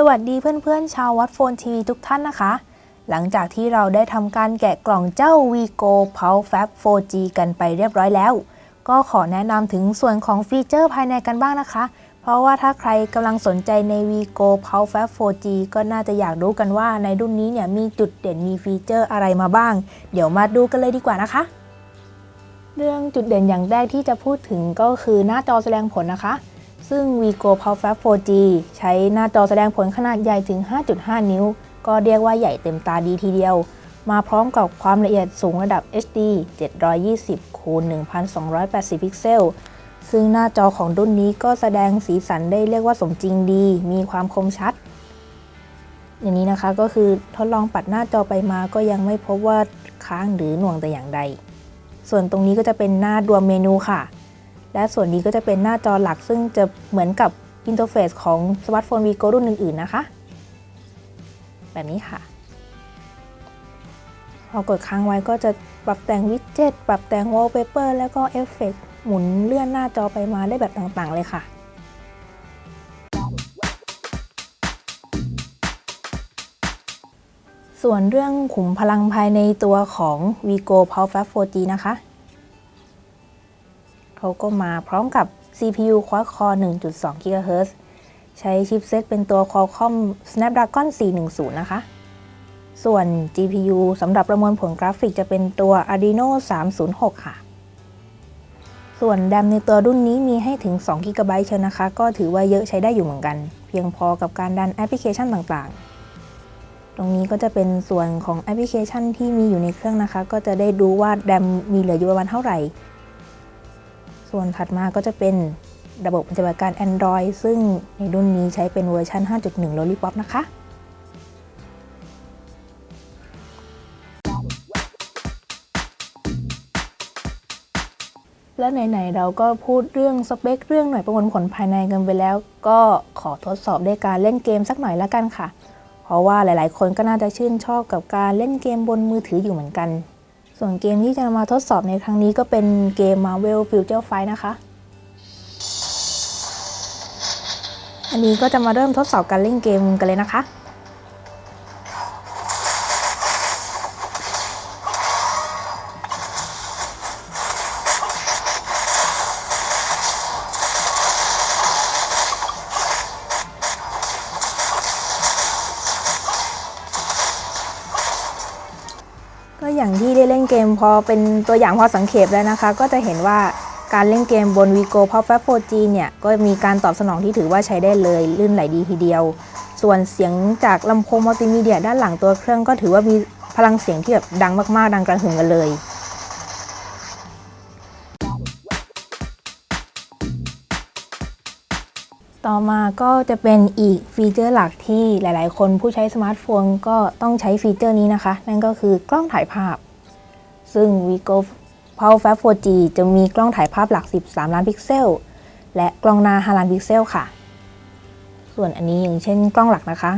สวัสดีเพื่อนๆ ชาววัดโฟนทีวีทุกท่านนะคะ หลังจากที่เราได้ทำการแกะกล่องเจ้า Vigo p u l Fab 4G กันไปเรียบร้อยแล้ว ก็ขอแนะนำถึงส่วนของฟีเจอร์ภายในกันบ้างนะคะ เพราะว่าถ้าใครกำลังสนใจใน Vigo p u l Fab 4G ก็น่าจะอยากรู้กันว่าในรุ่นนี้เนี่ยมีจุดเด่นมีฟีเจอร์อะไรมาบ้าง เดี๋ยวมาดูกันเลยดีกว่านะคะ เรื่องจุดเด่นอย่างแรกที่จะพูดถึงก็คือหน้าจอแสดงผลนะคะ ซึ่ง Vigo p o w f a 4G ใช้หน้าจอแสดงผลขนาดใหญ่ถึง 5.5 นิ้ว ก็เรียกว่าใหญ่เต็มตาดีทีเดียว มาพร้อมกับความละเอียดสูงระดับ HD 720คูณ1280 พิกเซล ซึ่งหน้าจอของรุ่นนี้ก็แสดงสีสันได้เรียกว่าสมจริงดี มีความคมชัด อย่างนี้นะคะก็คือทดลองปัดหน้าจอไปมาก็ยังไม่พบว่าค้างหรือหน่วงแต่อย่างใด ส่วนตรงนี้ก็จะเป็นหน้าดวงเมนูค่ะ และส่วนนี้ก็จะเป็นหน้าจอหลัก ซึ่งจะเหมือนกับอินเทอร์เฟซของสมาร์ทโฟน Vigo รุ่นอื่นๆนะคะ แบบนี้ค่ะ พอกดค้างไว้ก็จะปรับแต่งวิดเจ็ตปรับแต่งวอลเปเปอร์แล้วก็เอฟเฟกต์หมุนเลื่อนหน้าจอไปมาได้แบบต่างๆเลยค่ะส่วนเรื่องขุมพลังภายในตัวของ Vigo p o w Fab 4G นะคะ เขาก็มาพร้อมกับ CPU Quad-Core 1.2 GHz ใช้ชิปเซตเป็นตัว Qualcomm Snapdragon 410 นะคะ ส่วน GPU สำหรับประมวลผลกราฟิกจะเป็นตัว Adreno 306 ค่ะ ส่วนแรมในตัวรุ่นนี้มีให้ถึง 2 GB เชียวนะคะ ก็ถือว่าเยอะใช้ได้อยู่เหมือนกัน เพียงพอกับการดันแอปพลิเคชันต่างๆ ตรงนี้ก็จะเป็นส่วนของแอปพลิเคชันที่มีอยู่ในเครื่องนะคะ ก็จะได้ดูว่าแรมมีเหลืออยู่ประมาณเท่าไหร่ ส่วนถัดมาก็จะเป็นระบบปฏิบัติการ Android ซึ่งในรุ่นนี้ใช้เป็นเวอร์ชัน 5.1 Lollipop นะคะ และไหน ๆ เราก็พูดเรื่องสเปค เรื่องหน่วยประมวลผลภายในกันไปแล้ว ก็ขอทดสอบด้วยการเล่นเกมสักหน่อยละกันค่ะ เพราะว่าหลาย ๆ คนก็น่าจะชื่นชอบกับการเล่นเกมบนมือถืออยู่เหมือนกัน ส่วนเกมที่จะมาทดสอบในครั้งนี้ก็เป็นเกม Marvel Future Fight นะคะ อันนี้ก็จะมาเริ่มทดสอบการเล่นเกมกันเลยนะคะ อย่างที่ได้เล่นเกมพอเป็นตัวอย่างพอสังเขปแล้วนะคะ ก็จะเห็นว่าการเล่นเกมบน Vigo p o w Fab 4G เนี่ยก็มีการตอบสนองที่ถือว่าใช้ได้เลยลื่นไหลดีทีเดียว ส่วนเสียงจากลำโพงมัลติมีเดียด้านหลังตัวเครื่องก็ถือว่ามีพลังเสียงที่แบบดังมากๆ ดังกระหึ่มกันเลย ต่อมาก็จะเป็นอีกฟีเจอร์หลักที่หลายๆ คนผู้ใช้สมาร์ทโฟนก็ต้องใช้ฟีเจอร์นี้นะคะ นั่นก็คือกล้องถ่ายภาพ ซึ่ง Vigo p o w Fab 4G จะมีกล้องถ่ายภาพหลัก 13 ล้านพิกเซล และกล้องหน้า 5 ล้านพิกเซลค่ะ ส่วนอันนี้อย่างเช่นกล้องหลักนะคะ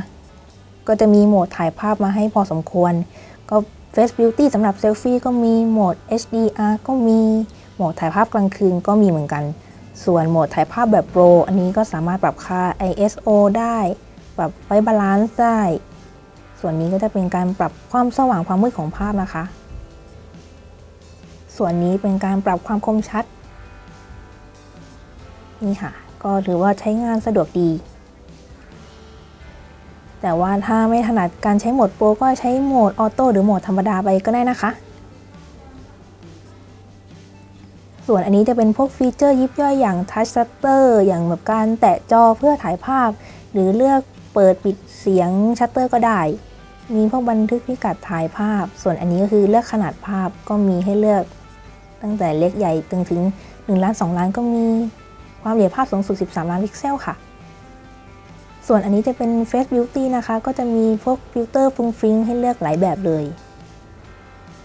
ก็จะมีโหมดถ่ายภาพมาให้พอสมควร ก็ Face Beauty สำหรับเซลฟี่ก็มีโหมด HDR ก็มีโหมดถ่ายภาพกลางคืนก็มีเหมือนกัน ส่วนโหมดถ่ายภาพแบบโปรอันนี้ก็สามารถปรับค่า ISO ได้ ปรับไว้บาลานซ์ได้ ส่วนนี้ก็จะเป็นการปรับความสว่างความมืดของภาพนะคะ ส่วนนี้เป็นการปรับความคมชัด นี่ค่ะ ก็ถือว่าใช้งานสะดวกดี แต่ว่าถ้าไม่ถนัดการใช้โหมดโปรก็ใช้โหมดออโต้หรือโหมดธรรมดาไปก็ได้นะคะ ส่วนอันนี้จะเป็นพวกฟีเจอร์ยิบย่อยอย่าง Touch Shutter อย่างแบบการแตะจอเพื่อถ่ายภาพ หรือเลือกเปิดปิดเสียงชัตเตอร์ก็ได้ มีพวกบันทึกพิกัดถ่ายภาพ ส่วนอันนี้ก็คือเลือกขนาดภาพก็มีให้เลือก ตั้งแต่เล็กใหญ่ถึงถึง1ล้าน2ล้านก็มีความละเอียดภาพสูงสุด 13 ล้านพิกเซลค่ะ ส่วนอันนี้จะเป็น Face Beauty นะคะ ก็จะมีพวกฟิลเตอร์ฟุ้งฟิ้งให้เลือกหลายแบบเลย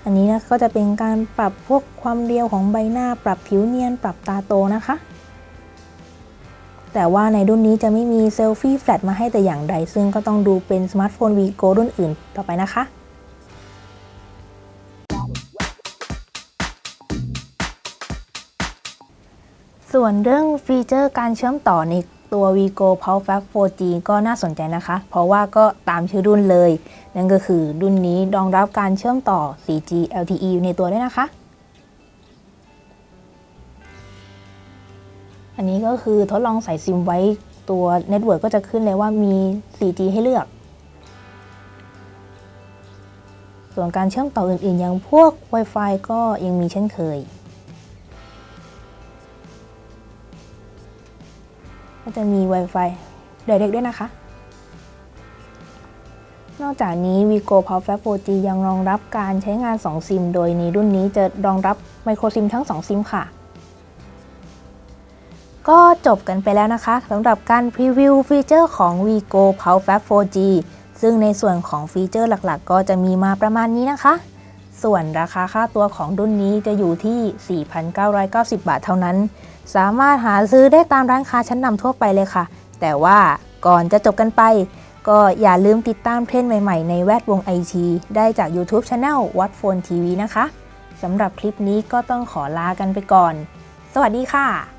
อันนี้นะก็จะเป็นการปรับพวกความเรียวของใบหน้า ปรับผิวเนียน ปรับตาโตนะคะ แต่ว่าในรุ่นนี้จะไม่มีเซลฟี่แฟลชมาให้แต่อย่างใด ซึ่งก็ต้องดูเป็นสมาร์ทโฟน Vigo รุ่นอื่นต่อไปนะคะส่วนเรื่องฟีเจอร์การเชื่อมต่อใน ตัว Vigo Pulse Fab 4G ก็น่าสนใจนะคะ เพราะว่าก็ตามชื่อรุ่นเลย นั่นก็คือรุ่นนี้รองรับการเชื่อมต่อ 4G LTE อยู่ในตัวด้วยนะคะ อันนี้ก็คือทดลองใส่ซิมไว้ตัวเน็ตเวิร์กก็จะขึ้นเลยว่ามี 4G ให้เลือก ส่วนการเชื่อมต่ออื่นๆ อย่างพวก Wi-Fi ก็ยังมีเช่นเคย ก็จะมี Wi-Fi Direct ด้วยนะคะ นอกจากนี้ Vigo Power Fab 4G ยังรองรับการใช้งาน 2 ซิม โดยในรุ่นนี้จะรองรับไมโครซิมทั้ง 2 ซิมค่ะ ก็จบกันไปแล้วนะคะสำหรับการพรีวิวฟีเจอร์ของ Vigo Power Fab 4G ซึ่งในส่วนของฟีเจอร์หลักๆ ก็จะมีมาประมาณนี้นะคะ ส่วนราคาค่าตัวของรุ่นนี้จะอยู่ที่ 4,990 บาทเท่านั้น สามารถหาซื้อได้ตามร้านค้าชั้นนำทั่วไปเลยค่ะ แต่ว่าก่อนจะจบกันไป ก็อย่าลืมติดตามเทรนด์ใหม่ๆ ในแวดวงไอทีได้จาก YouTube Channel What Phone TV นะคะสำหรับคลิปนี้ก็ต้องขอลากันไปก่อน สวัสดีค่ะ